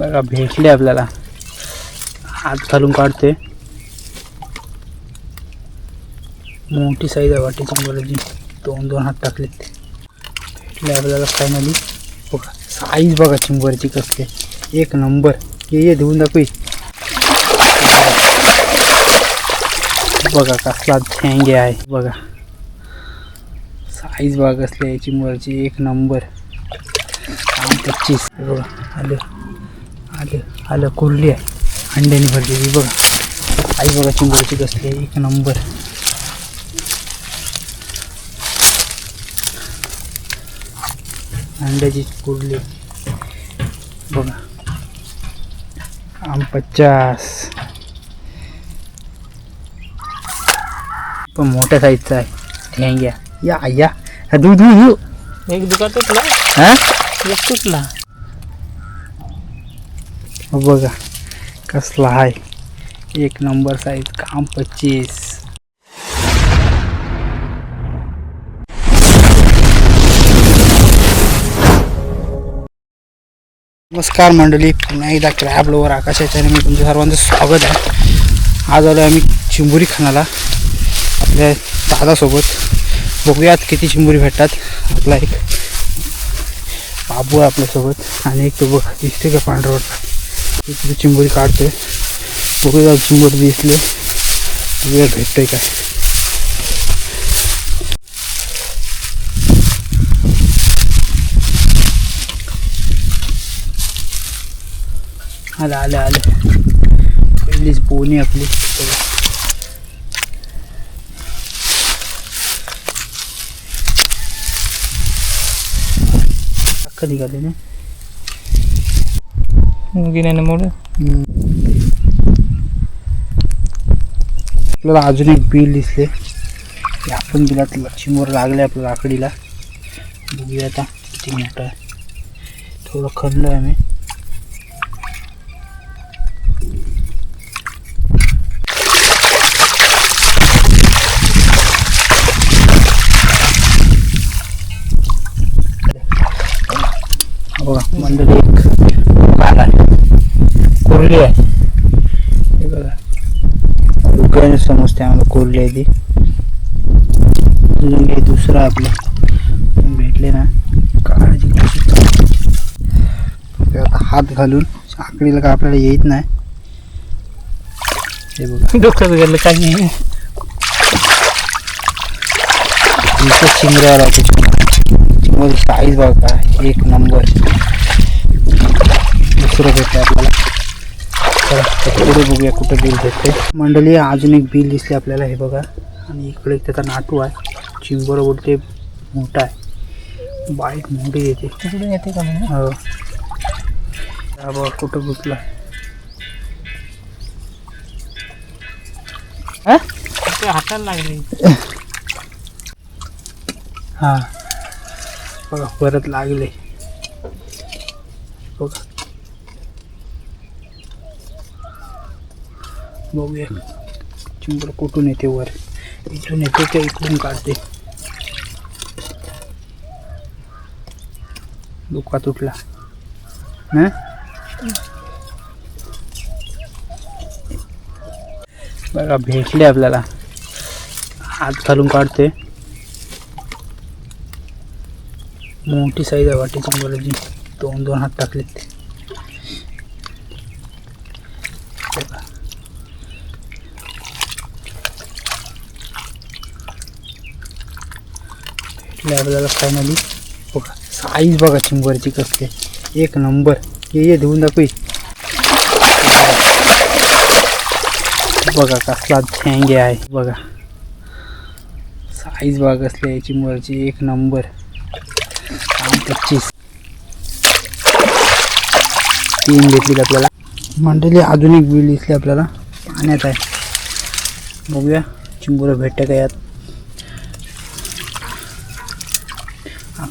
बघा भेटले आपल्याला. हात घालून काढते. मोठी साईज आहे वाटी चिंबोराची दोन दोन हात टाकलेत. भेटले आपल्याला फायनली बघा साईज बघा चिंबरची कसली. आहे. एक नंबर ये ये देऊन दाखवी बघा कसला झेंगे आहे. बघा. साईज बघा कसली आहे चिंबोराची. एक नंबर पच्चीस. बघा आलं. आलं आलं कुर्ली आहे. अंड्याने भरलेली बघा. आई बघा चिंबोराची कसली आहे. एक नंबर. अंड्याची कुर्ली. बघा. आम पचास. पण मोठ्या साईजचा आहे. ठेंग्या. या या. हा, दूध दूध येऊ एक दुका तुटला हा? एक तुटला बघा कसला आहे एक नंबर साईज काम पच्चीस. नमस्कार मंडळी पुन्हा एकदा क्रॅब लोवर आकाशाच्या मी तुमच्या सर्वांचं स्वागत आहे. आज आलो आम्ही चिंबुरी खानाला आपल्या दादासोबत. बघूयात किती चिंबुरी भेटतात. आपला एक बाबू आहे आपल्यासोबत आणि एक तो बघ दिसते का पांढरवरचा इकडे चिंबोरी काढतोय बघूया चिंबोरी दिसले बघूया भेटतोय काय? आलं आलं आलं। पहिलीच बोनी आपली. अख्खं निघाले ना। गिन्याने मोड आपल्याला अजून एक बिल दिसले. आपण बिलात लक्ष्मीवर लागले आपल्या लाकडीला. बघूया आता किती मोठं आहे. थोडं खणलं आहे मी बघा मंडळी. एक कुर्ली आहे हे बघा. दुकान समजते आम्हाला कोरली आहे ती. अजून काही दुसरं आपलं भेटले ना. काळजी आता हात घालून आकडीला का आपल्याला येत नाही? हे बघा. डोक्यात गेलं काही नाही. आहे चिंगर साईज बघा एक नंबर दुसरं भेटतं आपल्याला. चला पुढे बघूया कुठं बिल भेटते. मंडळी अजून एक बिल दिसले आपल्याला हे बघा. आणि इकडे एक त्याचा नाटू आहे. चिंबर बोलते मोठा आहे. बाईक मोठी येते. तिकडून येते का म्हणून? हो. बघा कुठं हा? ते हाताला लागले. हा. बघा परत लागले. बघा. बघूया. चिंबर कुठून येते वर? इथून येते त्या इकडून काढते? दुखा तुटला ना बघा भेटले आपल्याला. हात घालून काढते. मोठी साईज आहे वाटी चिंबराची दोन दोन हात टाकलेत. भेटले आपल्याला फायनली बघा साईज बघा चिंबरची कसली. आहे. एक नंबर ये ये देऊन दाखवी बघा कसला झेंगे आहे. बघा. साईज बघा कसली आहे एक नंबर आणि पच्चीस तीन घेतली आपल्याला. मंडळी अजून एक बिल दिसली आपल्याला. पाण्यात आहे. बघूया चिंबुरं भेटते का यात?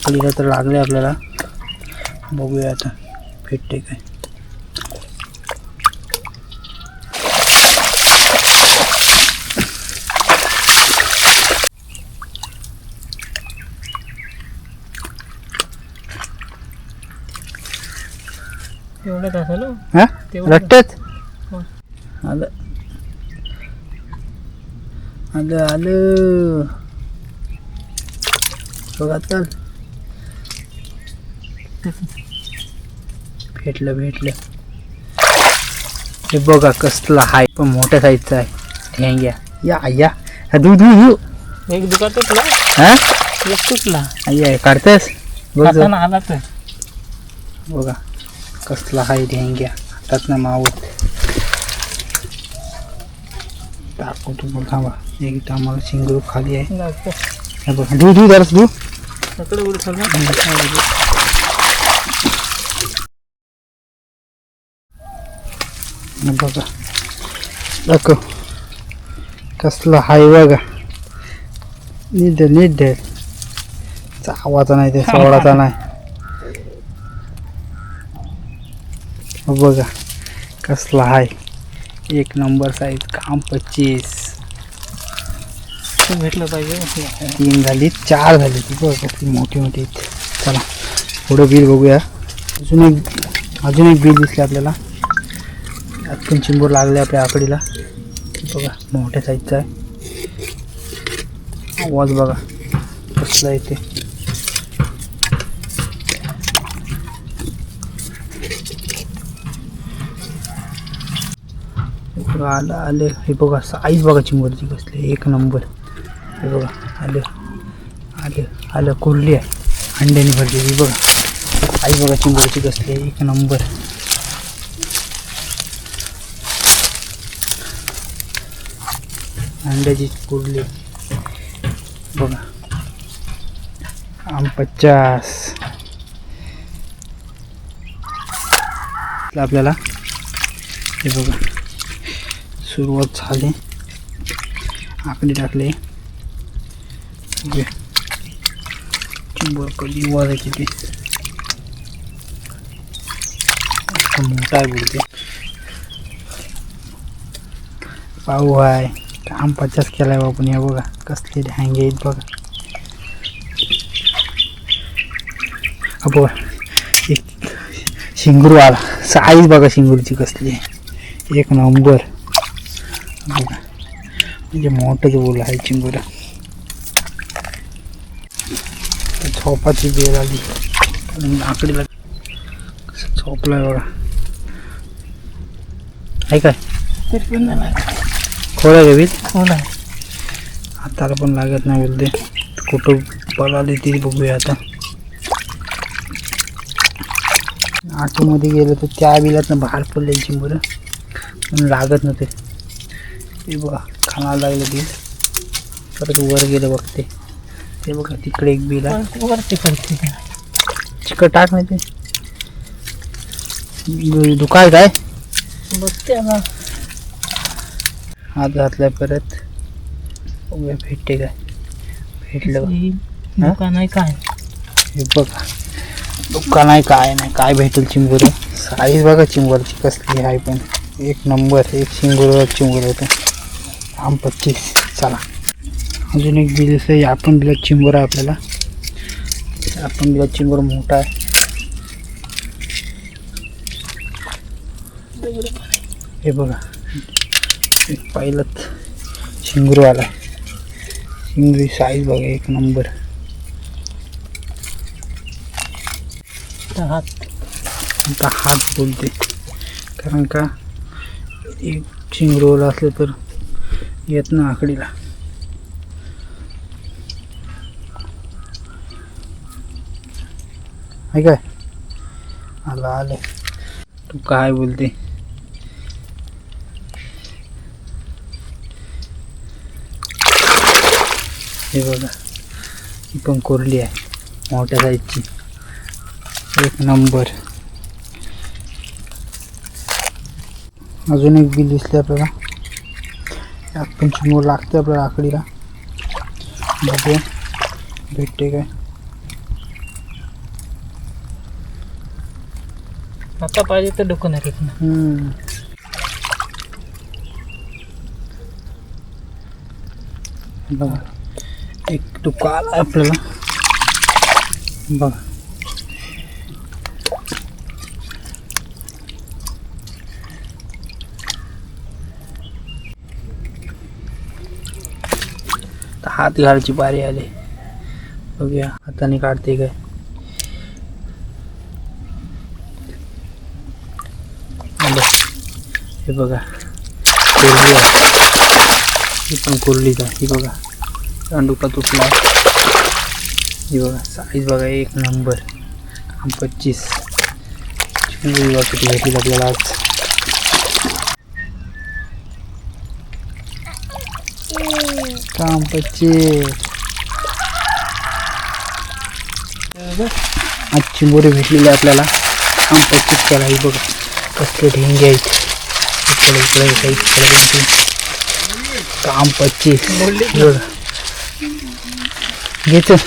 आकडीला तर लागले आपल्याला. बघूया आता. भेटते काय. असेल हो. रट्ट्यात? हो. आलं. आलं आलं. बघा चल भेटलं भेटलं. हे बघा कसला हाय पण मोठ्या साईजचा आहे. ढेंग्या या या. हा, दू दू दू एक दुका तुटला. हा? एक तुटला. आई काढतेस? बघ जरा. हातानं आला तर. बघा कसला हाय ढेंग्या हातात ना मावत. टाकू तू बघ थांबा. एक आम्हाला शिंगरू खाली आहे. हे बघ धू धू जरास धू इकडे उडसल हे बघा. दाखव. कसला हाय बघा. नीट नीट धर. चावाचा नाही ते सोडाचा नाही. बघा कसला हाय. एक नंबर साईज काम पच्चीस. भेटलं पाहिजे तीन झाली चार झाली. ती बघ कसली मोठी मोठी. चला पुढं बिल बघूया. अजून एक अजून एक बिल दिसले आपल्याला. यात पण चिंबूर लागले आपल्या आकडीला. बघा मोठ्या साईजचा आहे. आवाज बघा कसला येते बघा आलं आले. हे बघा साईज बघा चिंबूरची कसली एक नंबर हे बघा आलं. आलं आलं. कुर्ली आहे. अंड्याने भरलेली बघा. आई बघा चिंबूरची कसली आहे. एक नंबर अंड्याची कुर्ली. बघा. आम पचास. आपल्याला हे बघा. सुरुवात झाली. आकडे टाकले. बघूया. कधी वाजायची ते मोठा आहे बोलते. पाहू आहे. काम पचास केलाय बापून हे बघा कसले हँगे आहेत बघा. हा एक शिंगरू आला साईज बघा शिंगरूची कसली एक नंबर बघा. म्हणजे मोठंच बोल आहे चिंगूर झोपाची बेल आली. आकडीला कसं झोपलाय बघा. आहे काय? खोळ्या गवीत हो ना. हाताला पण लागत नाही बोलते कुठं पळाली ती बघूया आता. आतमध्ये गेलं तर त्या बिलात बाहेर पडले चिंबुर. पण लागत नव्हते. ते बघा खानाला लागलं बिल. परत वर गेलं बघते. ते बघा तिकडे एक बिल आहे. वरती करते चिकट टाक नाही ते. दु- दुकाय काय? बघते आता. हात घातलाय परत. बघूया भेटते काय? भेटलं दुकान आहे काय? हे बघा. दुकान आहे काय नाही काय भेटेल चिंबूर साईज बघा चिंबूरची कसली आहे पण. एक नंबर एक चिंबूर चिंबूर होतं. आम पच्चीस. चला. अजून एक बिल आहे आपण बिलात चिंबूर आहे आपल्याला. आपण बिलात चिंबूर मोठा आहे. हे बघा. पाहिलं शिंगरू आला शिंगरी साईज बघा एक नंबर हात आता हात बोलते कारण का एक शिंगरूला असलं तर येत ना आकडीला आहे काय आला आले तू काय बोलते हे बघा. ही पण कोरली आहे. मोठ्या साईजची एक नंबर अजून एक बिल दिसले आपल्याला. यात पण चिमूर लागते आपल्याला आकडीला. बघूया. भेटते काय? आता पाहिजे तर डोकं नाही तिथनं. बघा. एक टुका आला आपल्याला. बघा. हात घालची पारी आली. बघूया हाताने काढते काय. हे बघा. कुर्ली आहे. ही पण कुर्लीच आहे. ही बघा. दांडुका तुटला. ही बघा साईज बघा एक नंबर पच्चीस. बघा किती भेटली आपल्याला आज. काम पच्चीस? आज चिंबोरी भेटलेली आहे आपल्याला. काम पच्चीस केला ही बघा. कसले ढेंगे आहेत. इकडे इकडे काही इकडे. काम पच्चीस? बघा. Ветер